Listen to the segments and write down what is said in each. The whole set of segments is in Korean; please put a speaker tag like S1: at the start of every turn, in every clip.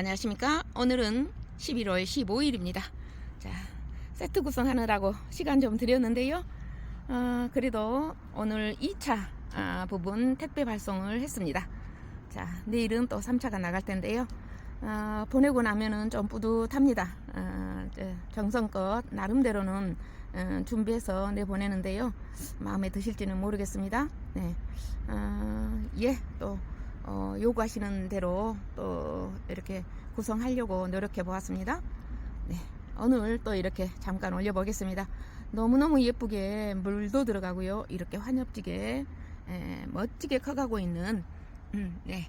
S1: 안녕하십니까? 오늘은 11월 15일입니다. 자, 세트 구성하느라고 시간 좀 드렸는데요. 어, 그래도 오늘 2차 아, 부분 택배 발송을 했습니다. 자, 내일은 또 3차가 나갈 텐데요. 어, 보내고 나면은 좀 뿌듯합니다. 어, 저, 정성껏 나름대로는 어, 준비해서 내보내는데요. 마음에 드실지는 모르겠습니다. 네. 어, 예, 또 어, 요구하시는 대로 또 이렇게 구성하려고 노력해 보았습니다. 네, 오늘 또 이렇게 잠깐 올려보겠습니다. 너무너무 예쁘게 물도 들어가고요. 이렇게 환엽지게 에, 멋지게 커가고 있는 음, 네.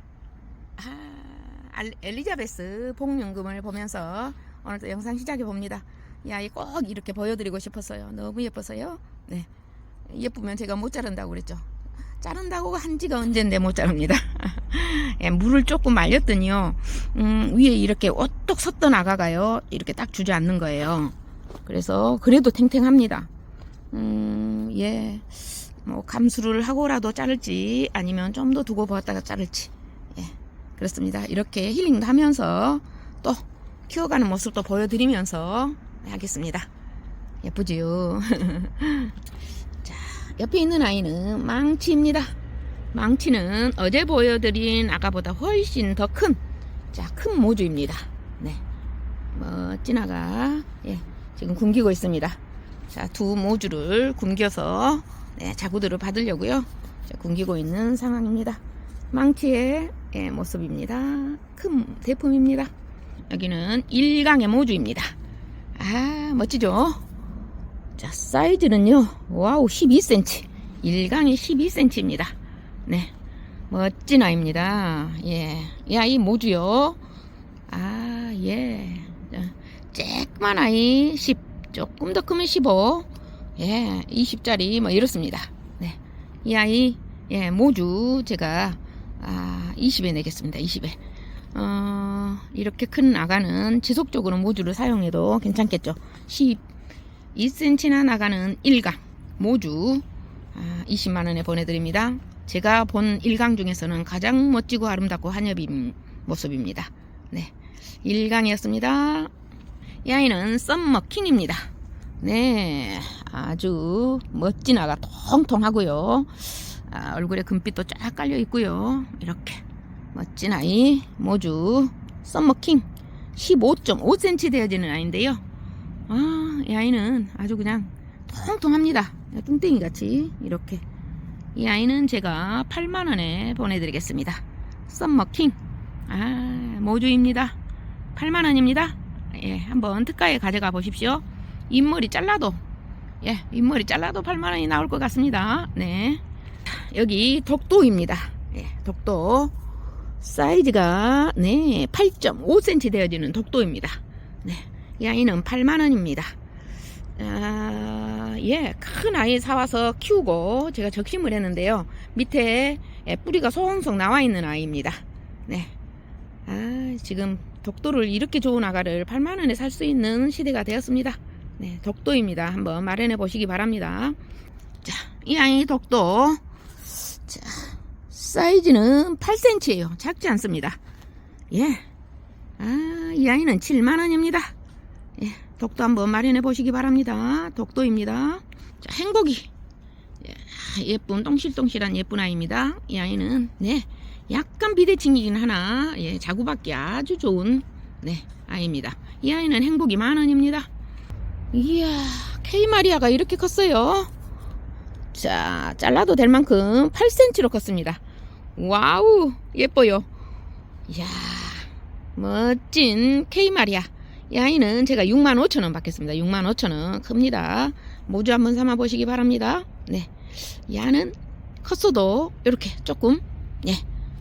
S1: 아, 알- 엘리자베스 복륜금을 보면서 오늘 또 영상 시작해 봅니다. 야, 이꼭 이렇게 보여드리고 싶었어요. 너무 예뻐서요. 네, 예쁘면 제가 못 자른다고 그랬죠. 자른다고 한 지가 언젠데 못 자릅니다. 예, 물을 조금 말렸더니요. 음, 위에 이렇게 오똑 섰던 아가가요. 이렇게 딱 주저앉는 거예요. 그래서 그래도 탱탱합니다. 음, 예. 뭐 감수를 하고라도 자를지 아니면 좀 더 두고 보았다가 자를지. 예. 그렇습니다. 이렇게 힐링도 하면서 또 키워가는 모습도 보여드리면서 하겠습니다. 예쁘지요? 자, 옆에 있는 아이는 망치입니다. 망치는 어제 보여드린 아가보다 훨씬 더 큰, 자, 큰 모주입니다. 네. 멋진 아가, 예, 지금 굶기고 있습니다. 자, 두 모주를 굶겨서, 네, 자구들을 받으려고요. 자, 굶기고 있는 상황입니다. 망치의 예, 모습입니다. 큰 대품입니다. 여기는 일강의 모주입니다. 아, 멋지죠? 자, 사이즈는요, 와우, 12cm. 일강이 12cm입니다. 네. 멋진 아이입니다. 예. 이 아이 모주요. 아, 예. 자, 쬐끄만 아이 10, 조금 더 크면 15. 예, 20짜리 뭐 이렇습니다. 네. 이 아이, 예, 모주 제가, 아, 20에 내겠습니다. 20에. 어, 이렇게 큰 아가는 지속적으로 모주를 사용해도 괜찮겠죠. 12cm나 나가는 1강 모주 아, 20만원에 보내드립니다. 제가 본 1강 중에서는 가장 멋지고 아름답고 한엽인 모습입니다. 네. 1강이었습니다. 이 아이는 썸머킹입니다. 네. 아주 멋진 아가 통통하고요. 아, 얼굴에 금빛도 쫙 깔려 있고요. 이렇게 멋진 아이 모주 썸머킹 15.5cm 되어지는 아이인데요. 아, 이 아이는 아주 그냥 통통합니다. 뚱땡이 같이 이렇게. 이 아이는 제가 8만원에 보내드리겠습니다. 썸머킹. 아, 모주입니다. 8만원입니다. 예, 한번 특가에 가져가 보십시오. 잇머리 잘라도, 예, 잇머리 잘라도 8만원이 나올 것 같습니다. 네. 여기 독도입니다. 예, 독도. 사이즈가, 네, 8.5cm 되어지는 독도입니다. 네. 이 아이는 8만원입니다. 아, 예, 큰 아이 사와서 키우고 제가 적심을 했는데요. 밑에 예, 뿌리가 송송 나와 있는 아이입니다. 네. 아, 지금 독도를 이렇게 좋은 아가를 8만원에 살 수 있는 시대가 되었습니다. 네, 독도입니다. 한번 마련해 보시기 바랍니다. 자, 이 아이 독도. 자, 사이즈는 8cm예요. 작지 않습니다. 예. 아, 이 아이는 7만원입니다. 예, 독도 한번 마련해 보시기 바랍니다. 독도입니다. 자, 행복이. 예, 예쁜 똥실똥실한 예쁜 아이입니다. 이 아이는 네 약간 비대칭이긴 하나 예, 자구받기 아주 좋은 네 아이입니다. 이 아이는 행복이 만 원입니다. 이야 케이마리아가 이렇게 컸어요. 자 잘라도 될 만큼 8cm로 컸습니다. 와우 예뻐요. 이야 멋진 케이마리아. 이 아이는 제가 6만 5천 원 받겠습니다. 6만 5천 원 큽니다. 모주 한번 삼아 보시기 바랍니다. 네, 이 아는 컸어도 이렇게 조금 예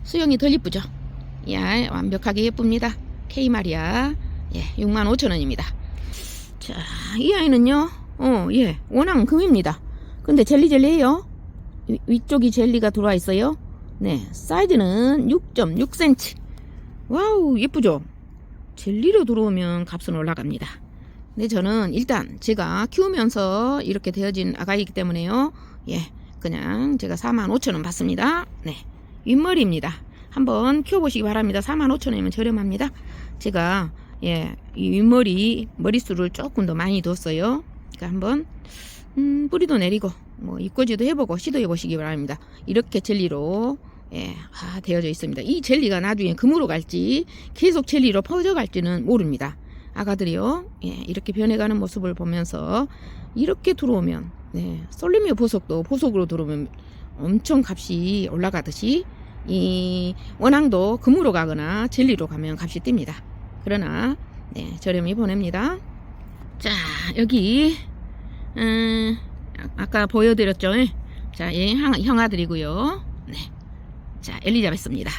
S1: 수영이 덜 이쁘죠. 이 아이 완벽하게 예쁩니다. K 마리아 예 6만 5천 원입니다. 자, 이 아이는요, 어, 예, 워낙 금입니다. 근데 젤리 젤리해요. 위, 위쪽이 젤리가 들어와 있어요. 네, 사이즈는 6.6cm. 와우, 예쁘죠? 젤리로 들어오면 값은 올라갑니다. 근데 저는 일단 제가 키우면서 이렇게 되어진 아가이기 때문에요. 예, 그냥 제가 4만 5천 원 받습니다. 네, 윗머리입니다. 한번 키워보시기 바랍니다. 45,000원이면 저렴합니다. 제가 예, 이 윗머리 머릿수를 조금 더 많이 뒀어요. 그러니까 한번 음, 뿌리도 내리고 뭐 입꼬지도 해보고 시도해 보시기 바랍니다. 이렇게 젤리로 예, 아, 되어져 있습니다. 이 젤리가 나중에 금으로 갈지 계속 젤리로 퍼져 갈지는 모릅니다. 아가들이요, 예, 이렇게 변해가는 모습을 보면서 이렇게 들어오면 네, 솔리미오 보석도 보석으로 들어오면 엄청 값이 올라가듯이 이 원앙도 금으로 가거나 젤리로 가면 값이 뜁니다. 그러나 네, 저렴히 보냅니다. 자 여기 음, 아- 아까 보여드렸죠. 자, 얘 형, 형아들이고요. 네, 자 엘리자베스입니다.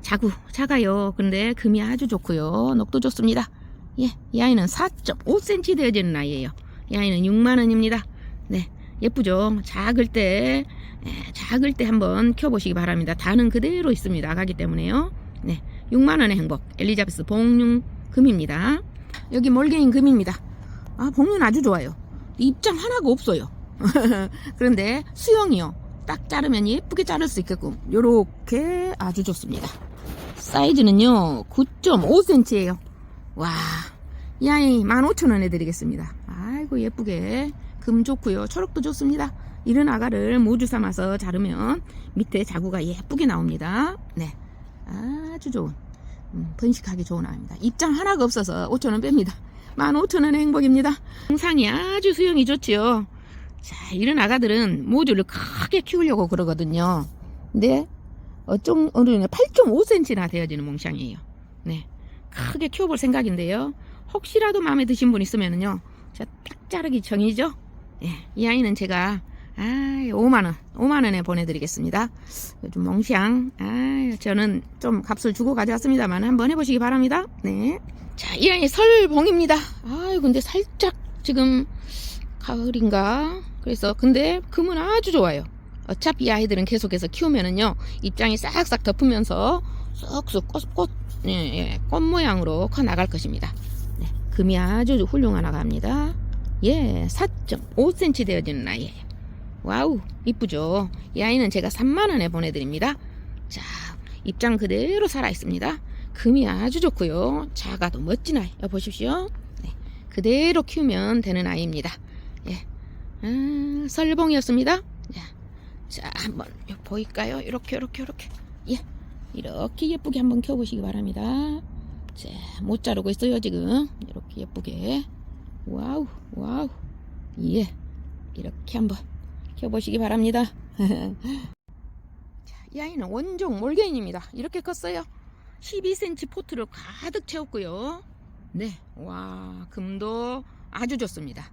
S1: 자구 작아요. 근데 금이 아주 좋고요. 녹도 좋습니다. 예, 이 아이는 4.5cm 되어지는 아이예요. 이 아이는 6만 원입니다. 네, 예쁘죠. 작을 때 예, 작을 때 한번 켜보시기 바랍니다. 다는 그대로 있습니다. 아가기 때문에요. 네, 6만 원의 행복 엘리자베스 봉륜 금입니다. 여기 몰개인 금입니다. 아, 봉륜 아주 좋아요. 입장 하나가 없어요. 그런데 수영이요. 딱 자르면 예쁘게 자를 수 있게끔 요렇게 아주 좋습니다. 사이즈는요 9.5cm예요. 와, 이 아이 15,000원에 드리겠습니다. 아이고 예쁘게 금 좋고요. 초록도 좋습니다. 이런 아가를 모주 삼아서 자르면 밑에 자구가 예쁘게 나옵니다. 네, 아주 좋은 음, 번식하기 좋은 아입니다. 입장 하나가 없어서 5,000원 뺍니다. 15,000원의 행복입니다. 영상이 아주 수영이 좋지요. 자, 이런 아가들은 모주를 크게 키우려고 그러거든요. 근데 어쩜 어느 8.5cm나 되어지는 몽샹이에요. 네, 크게 키워볼 생각인데요. 혹시라도 마음에 드신 분 있으면은요, 제가 딱 자르기 정이죠. 예, 이 아이는 제가 아, 5만 원, 5만 원에 보내드리겠습니다. 요즘 몽샹, 아, 저는 좀 값을 주고 가져왔습니다만 한번 해보시기 바랍니다. 네. 자, 이 아이 설봉입니다. 아유, 근데 살짝 지금 가을인가? 그래서 근데 금은 아주 좋아요. 어차피 이 아이들은 계속해서 키우면은요 입장이 싹싹 덮으면서 쏙쏙 꽃, 꽃, 예, 예, 꽃 모양으로 커 나갈 것입니다. 네, 금이 아주 훌륭한 아가입니다. 예, 4.5cm 되어지는 아이예요. 와우, 이쁘죠? 이 아이는 제가 3만원에 보내드립니다. 자, 입장 그대로 살아있습니다. 금이 아주 좋고요. 작아도 멋진 아이. 여 보십시오. 네, 그대로 키우면 되는 아이입니다. 예, 아, 설봉이었습니다. 자, 자, 한번 요 보일까요? 이렇게, 이렇게, 이렇게. 예, 이렇게 예쁘게 한번 켜보시기 바랍니다. 자, 못 자르고 있어요, 지금. 이렇게 예쁘게. 와우, 와우. 예, 이렇게 한번 켜보시기 바랍니다. 자, 이 아이는 원종 몰개인입니다. 이렇게 컸어요. 12cm 포트를 가득 채웠고요. 네, 와, 금도 아주 좋습니다.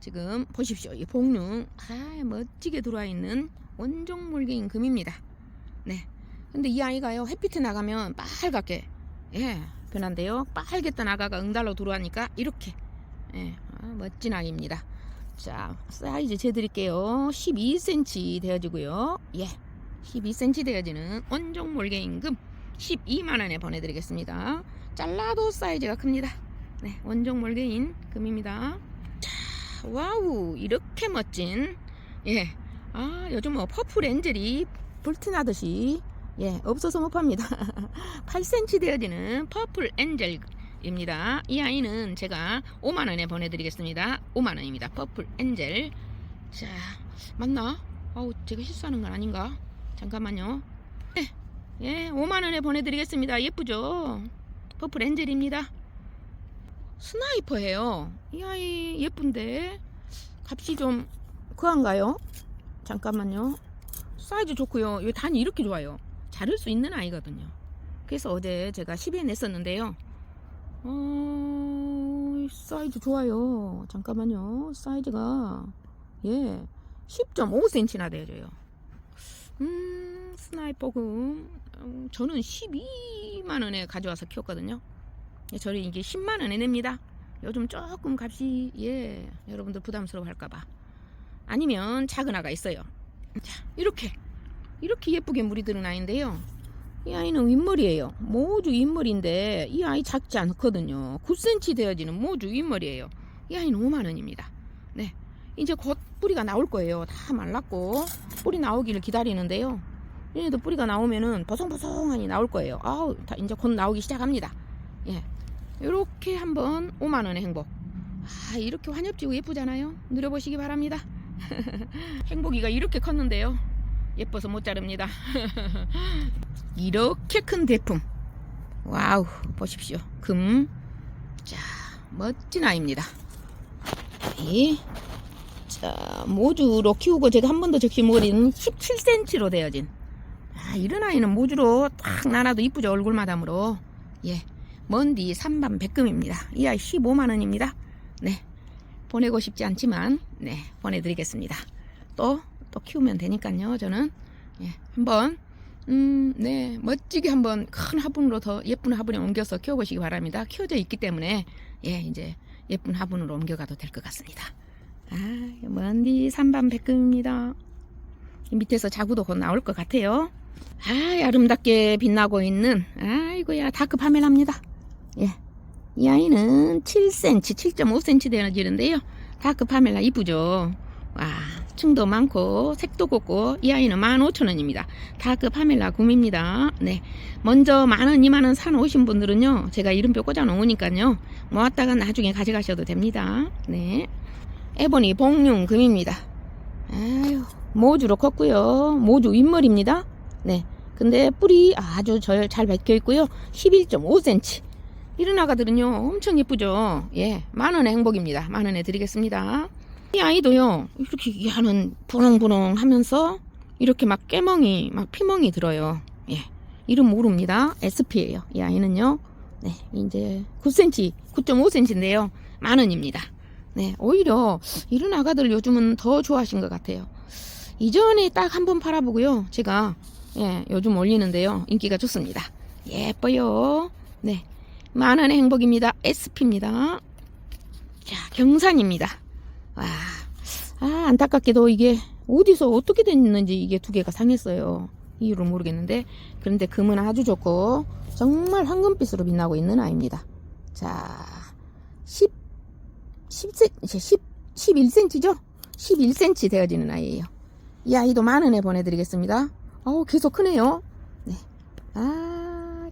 S1: 지금 보십시오. 이 복륜, 아, 멋지게 들어와 있는 원종 몰개인 금입니다. 네. 근데 이 아이가요, 햇빛에 나가면 빨갛게, 예, 변한데요. 빨겠던 아가가 응달로 들어가니까 이렇게, 예, 아, 멋진 아이입니다. 자, 사이즈 재드릴게요. 12cm 되어지고요. 예, 12cm 되어지는 원종 몰개인 금 12만 원에 보내드리겠습니다. 잘라도 사이즈가 큽니다. 네, 원종 몰개인 금입니다. 자, 와우, 이렇게 멋진, 예, 아, 요즘 뭐 퍼플 엔젤이 불티나듯이, 예, 없어서 못 팝니다. 8cm 되어지는 퍼플 엔젤입니다. 이 아이는 제가 5만원에 보내드리겠습니다. 5만원입니다. 퍼플 엔젤. 자, 맞나? 아우, 제가 실수하는 건 아닌가? 잠깐만요. 네, 예, 5만원에 보내드리겠습니다. 예쁘죠? 퍼플 엔젤입니다. 스나이퍼예요. 이 아이 예쁜데 값이 좀 그한가요? 잠깐만요. 사이즈 좋고요. 이 단이 이렇게 좋아요. 자를 수 있는 아이거든요. 그래서 어제 제가 10에 냈었는데요. 어, 이 사이즈 좋아요. 잠깐만요. 사이즈가 예 10.5cm나 되어져요. 음, 스나이퍼금 음, 저는 12만 원에 가져와서 키웠거든요. 예, 저는 이게 10만 원에 냅니다. 요즘 조금 값이 예 여러분들 부담스러워 할까봐 아니면 작은 아가 있어요. 자 이렇게 이렇게 예쁘게 물이 드는 아이인데요. 이 아이는 윗머리예요. 모주 윗머리인데 이 아이 작지 않거든요. 9cm 되어지는 모주 윗머리예요. 이 아이는 5만 원입니다. 네, 이제 곧 뿌리가 나올 거예요. 다 말랐고 뿌리 나오기를 기다리는데요. 얘네도 뿌리가 나오면은 보송보송하니 나올 거예요. 아우, 다 이제 곧 나오기 시작합니다. 예. 이렇게 한번 5만 원의 행복. 아, 이렇게 환엽지고 예쁘잖아요. 누려보시기 바랍니다. 행복이가 이렇게 컸는데요. 예뻐서 못 자릅니다. 이렇게 큰 대품. 와우, 보십시오. 금. 자, 멋진 아이입니다. 이. 자, 모주로 키우고 제가 한 번도 적시 머리는 17cm로 되어진. 아, 이런 아이는 모주로 딱 나눠도 이쁘죠, 얼굴 마담으로. 예. 먼디 3반 백금입니다. 이 아이 15만원입니다. 네. 보내고 싶지 않지만, 네. 보내드리겠습니다. 또, 또 키우면 되니까요, 저는. 예. 한번, 음, 네. 멋지게 한번 큰 화분으로 더 예쁜 화분에 옮겨서 키워보시기 바랍니다. 키워져 있기 때문에, 예, 이제 예쁜 화분으로 옮겨가도 될 것 같습니다. 아, 먼디 3반 백금입니다. 이 밑에서 자구도 곧 나올 것 같아요. 아, 아름답게 빛나고 있는, 아이고야, 다크 파멜랍니다. 예. 이 아이는 7cm, 7.5cm 되어지는데요. 다크 파멜라 이쁘죠? 와, 층도 많고, 색도 곱고, 이 아이는 15,000원입니다. 다크 파멜라 굼입니다. 네. 먼저 만원, 이만원 사놓으신 분들은요, 제가 이름표 꽂아 놓으니까요, 모았다가 나중에 가져가셔도 됩니다. 네. 에보니 복륜 금입니다. 아유, 모주로 컸고요. 모주 윗머리입니다. 네. 근데 뿌리 아주 절, 잘 박혀 있고요. 11.5cm. 이런 아가들은요, 엄청 예쁘죠? 예. 만원의 행복입니다. 만원에 드리겠습니다. 이 아이도요, 이렇게 하는 분홍분홍 하면서 이렇게 막 깨멍이, 막 피멍이 들어요. 예. 이름 모릅니다. SP예요. 이 아이는요. 네. 이제 9cm, 9.5cm인데요. 만원입니다. 네, 오히려 이런 아가들 요즘은 더 좋아하신 것 같아요. 이전에 딱 한 번 팔아보고요. 제가 예, 요즘 올리는데요. 인기가 좋습니다. 예뻐요. 네, 만원의 행복입니다. SP입니다. 자, 경산입니다. 와, 아, 안타깝게도 이게 어디서 어떻게 됐는지 이게 두 개가 상했어요. 이유를 모르겠는데 그런데 금은 아주 좋고 정말 황금빛으로 빛나고 있는 아이입니다. 자, 10 10cm, 10, 11cm죠? 11cm 되어지는 아이예요. 이 아이도 만 원에 보내드리겠습니다. 어우, 계속 크네요. 네. 아,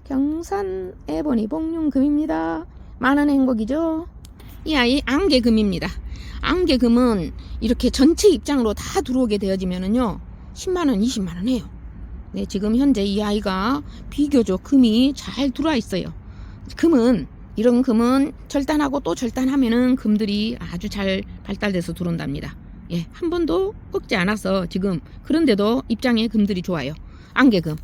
S1: 경산 에보니 복륜금입니다. 만 원의 행복이죠? 이 아이 안개금입니다. 안개금은 이렇게 전체 입장으로 다 들어오게 되어지면은요, 10만원, 20만원 해요. 네, 지금 현재 이 아이가 비교적 금이 잘 들어와 있어요. 금은 이런 금은 절단하고 또 절단하면은 금들이 아주 잘 발달돼서 들어온답니다. 예, 한 번도 꺾지 않아서 지금 그런데도 입장에 금들이 좋아요. 안개금.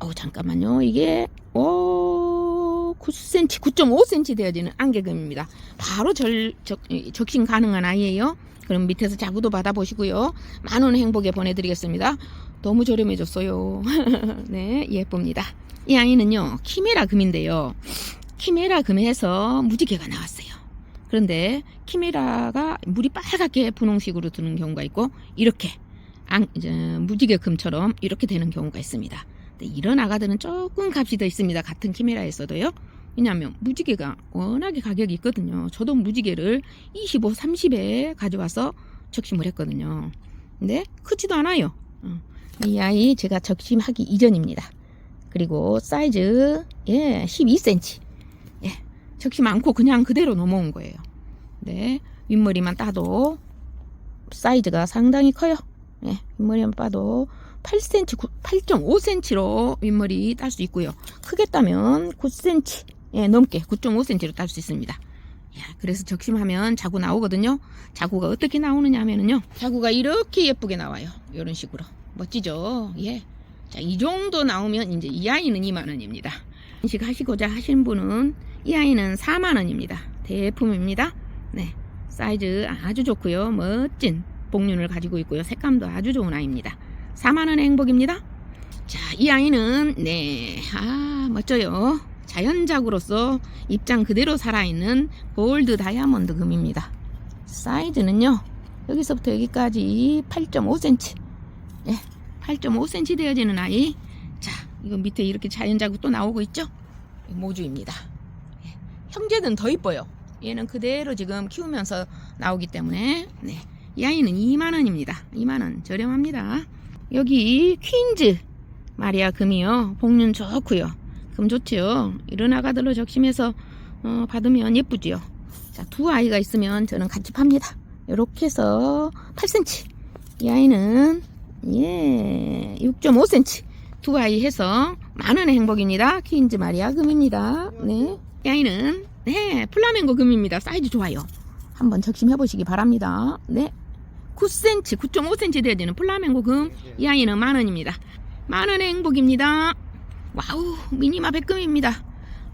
S1: 어 잠깐만요. 이게 오 9cm, 9.5cm 되어지는 안개금입니다. 바로 절 적, 적신 가능한 아이예요. 그럼 밑에서 자구도 받아보시고요. 만원 행복에 보내드리겠습니다. 너무 저렴해졌어요. 네, 예쁩니다. 이 아이는요, 키메라 금인데요. 키메라 금에서 무지개가 나왔어요. 그런데 키메라가 물이 빨갛게 분홍색으로 드는 경우가 있고 이렇게 안, 무지개 금처럼 이렇게 되는 경우가 있습니다. 이런 아가들은 조금 값이 더 있습니다. 같은 키메라에서도요. 왜냐하면 무지개가 워낙에 가격이 있거든요. 저도 무지개를 25, 30에 가져와서 적심을 했거든요. 근데 크지도 않아요. 어. 이 아이 제가 적심하기 이전입니다. 그리고 사이즈 예 12cm 적시 많고 그냥 그대로 넘어온 거예요. 네, 윗머리만 따도 사이즈가 상당히 커요. 네, 윗머리만 빠도 8cm, 8.5cm로 윗머리 딸 수 있고요. 크게 따면 9cm 예, 넘게 9.5cm로 딸 수 있습니다. 야, 그래서 적심하면 자구 나오거든요. 자구가 어떻게 나오느냐 하면은요. 자구가 이렇게 예쁘게 나와요. 이런 식으로. 멋지죠? 예. 자, 이 정도 나오면 이제 이 아이는 2만원입니다. 인식 하시고자 하신 분은 이 아이는 4만원입니다. 대품입니다. 네. 사이즈 아주 좋고요. 멋진 복륜을 가지고 있고요. 색감도 아주 좋은 아이입니다. 4만원의 행복입니다. 자, 이 아이는, 네. 아, 멋져요. 자연작으로서 입장 그대로 살아있는 골드 다이아몬드 금입니다. 사이즈는요, 여기서부터 여기까지 8.5cm. 예, 8.5cm 되어지는 아이. 자, 이거 밑에 이렇게 자연자국 또 나오고 있죠? 모주입니다. 예, 형제는 더 이뻐요. 얘는 그대로 지금 키우면서 나오기 때문에, 네. 이 아이는 2만원입니다. 2만원. 저렴합니다. 여기 퀸즈. 마리아 금이요. 복륜 좋고요. 금 좋지요. 이런 아가들로 적심해서 어, 받으면 예쁘지요. 자, 두 아이가 있으면 저는 같이 팝니다. 이렇게 해서 8cm. 이 아이는 예 6.5cm. 두 아이 해서 만 원의 행복입니다. 퀸즈 마리아 금입니다. 네. 이 아이는 네 플라멩고 금입니다. 사이즈 좋아요. 한번 적심해 보시기 바랍니다. 네. 9cm, 9.5cm 되어지는 플라멩고 금. 이 아이는 만 원입니다. 만 원의 행복입니다. 와우, 미니마 백금입니다.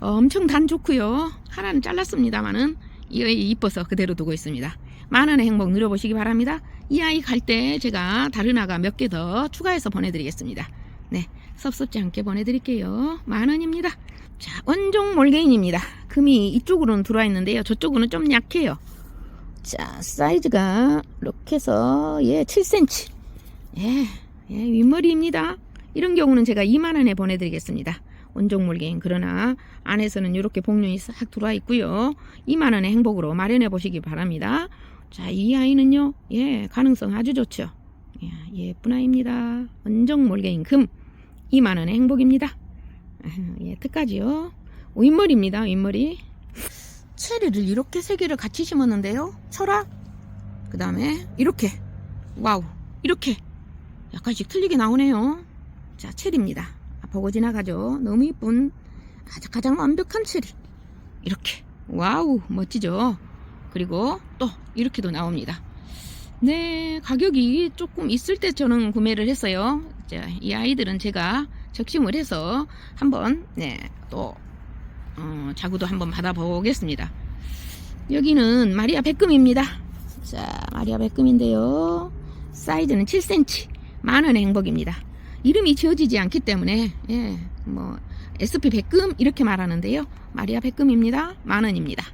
S1: 엄청 단 좋고요. 하나는 잘랐습니다만은 이 아이 이뻐서 그대로 두고 있습니다. 만 원의 행복 누려보시기 바랍니다. 이 아이 갈 때 제가 다른 아가 몇 개 더 추가해서 보내드리겠습니다. 네, 섭섭지 않게 보내드릴게요. 만 원입니다. 자, 원종 몰개인입니다. 금이 이쪽으로는 들어와 있는데요. 저쪽으로는 좀 약해요. 자, 사이즈가 이렇게 해서 예, 7cm. 예, 예, 윗머리입니다. 이런 경우는 제가 2만 원에 보내드리겠습니다. 원종 몰개인 그러나 안에서는 이렇게 복륜이 싹 들어와 있고요. 2만 원의 행복으로 마련해 보시기 바랍니다. 자, 이 아이는요, 예, 가능성 아주 좋죠. 예, 예쁜 아이입니다. 원종 몰개인 금 2만 원의 행복입니다. 아, 예, 특가지요. 윗머리입니다. 윗머리. 체리를 이렇게 세 개를 같이 심었는데요. 철학. 그 다음에 이렇게. 와우. 이렇게. 약간씩 틀리게 나오네요. 자, 체리입니다. 아, 보고 지나가죠. 너무 이쁜 가장, 가장 완벽한 체리. 이렇게. 와우. 멋지죠. 그리고 또 이렇게도 나옵니다. 네, 가격이 조금 있을 때 저는 구매를 했어요. 자, 이 아이들은 제가 적심을 해서 한번 네, 또 어, 자구도 한번 받아보겠습니다. 여기는 마리아 백금입니다. 자, 마리아 백금인데요. 사이즈는 7cm. 만원의 행복입니다. 이름이 지어지지 않기 때문에, 예, 뭐, SP 백금 이렇게 말하는데요. 마리아 백금입니다. 만원입니다.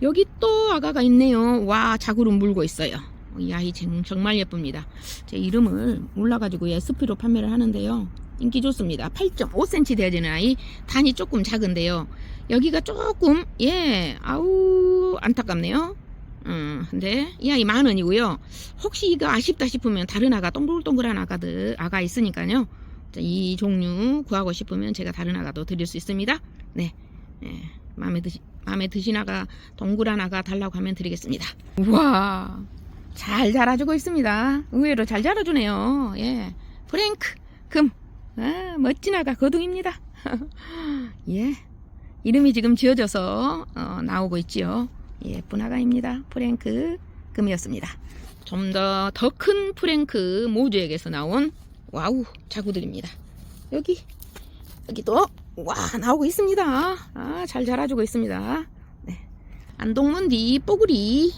S1: 여기 또 아가가 있네요. 와, 자구를 물고 있어요. 이 아이 정- 정말 예쁩니다. 제 이름을 몰라가지고 SP로 판매를 하는데요. 인기 좋습니다. 8.5cm 되어지는 아이. 단이 조금 작은데요. 여기가 조금, 예, 아우, 안타깝네요. 음, 근데 이 아이 만 원이고요. 혹시 이거 아쉽다 싶으면 다른 아가 동글동글한 아가들, 아가 있으니까요. 자, 이 종류 구하고 싶으면 제가 다른 아가도 드릴 수 있습니다. 네. 예, 마음에 드시, 마음에 드신 아가, 동그란 아가 달라고 하면 드리겠습니다. 우와. 잘 자라주고 있습니다. 의외로 잘 자라주네요. 예. 프랭크, 금. 아, 멋진 아가 거둥입니다. 예. 이름이 지금 지어져서 어, 나오고 있지요. 예쁜 아가입니다. 프랭크 금이었습니다. 좀 더 더 큰 프랭크 모주에게서 나온 와우 자구들입니다. 여기 여기도 와 나오고 있습니다. 아, 잘 자라주고 있습니다. 네. 안동문 뒤 뽀구리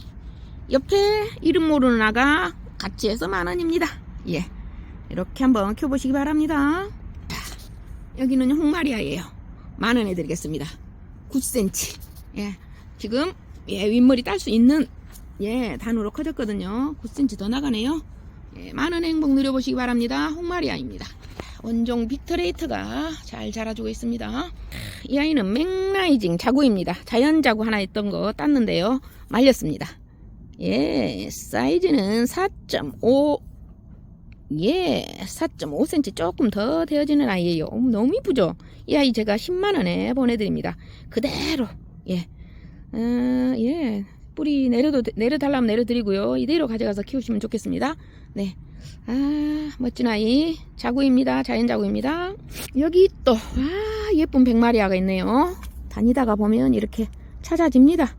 S1: 옆에 이름 모르는 아가 같이 해서 만 원입니다. 예. 이렇게 한번 켜보시기 바랍니다. 자, 여기는 홍마리아예요. 만 원에 드리겠습니다. 9cm. 예. 지금, 예, 윗머리 딸 수 있는, 예, 단으로 커졌거든요. 9cm 더 나가네요. 예, 만 원의 행복 누려보시기 바랍니다. 홍마리아입니다. 원종 빅터레이트가 잘 자라주고 있습니다. 이 아이는 맥라이징 자구입니다. 자연 자구 하나 있던 거 땄는데요. 말렸습니다. 예, 사이즈는 4.5, 예, 4.5cm 조금 더 되어지는 아이예요. 너무 이쁘죠? 이 아이 제가 10만원에 보내드립니다. 그대로, 예, 어, 예, 뿌리 내려도, 내려달라면 내려드리고요. 이대로 가져가서 키우시면 좋겠습니다. 네. 아, 멋진 아이. 자구입니다. 자연 자구입니다. 여기 또, 아, 예쁜 백마리아가 있네요. 다니다가 보면 이렇게 찾아집니다.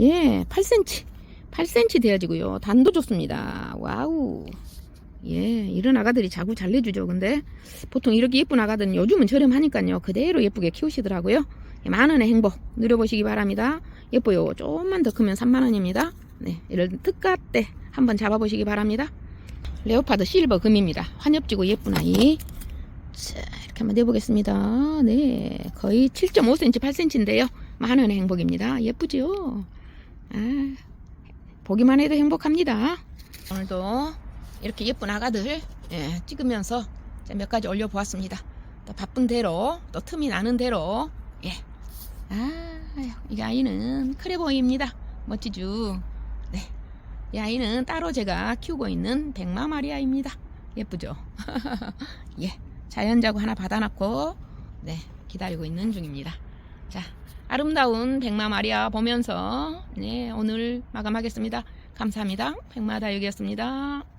S1: 예, 8cm. 8cm 되어지고요. 단도 좋습니다. 와우. 예, 이런 아가들이 자꾸 잘 내주죠. 근데 보통 이렇게 예쁜 아가들은 요즘은 저렴하니까요. 그대로 예쁘게 키우시더라고요. 예, 만 원의 행복 누려보시기 바랍니다. 예뻐요. 조금만 더 크면 3만 원입니다. 네, 이런 특가 때 한번 잡아보시기 바랍니다. 레오파드 실버 금입니다. 환엽지고 예쁜 아이. 자, 이렇게 한번 내보겠습니다. 네, 거의 7.5cm, 8cm인데요. 만 원의 행복입니다. 예쁘죠? 아, 보기만 해도 행복합니다. 오늘도 이렇게 예쁜 아가들 예, 찍으면서 몇 가지 올려보았습니다. 또 바쁜 대로 또 틈이 나는 대로 예. 아, 이 아이는 크레보이입니다. 멋지죠? 네. 이 아이는 따로 제가 키우고 있는 백마 마리아입니다. 예쁘죠? 예. 자연자구 하나 받아놨고 네 기다리고 있는 중입니다. 자 아름다운 백마 마리아 보면서 네 오늘 마감하겠습니다. 감사합니다. 백마 다육이었습니다.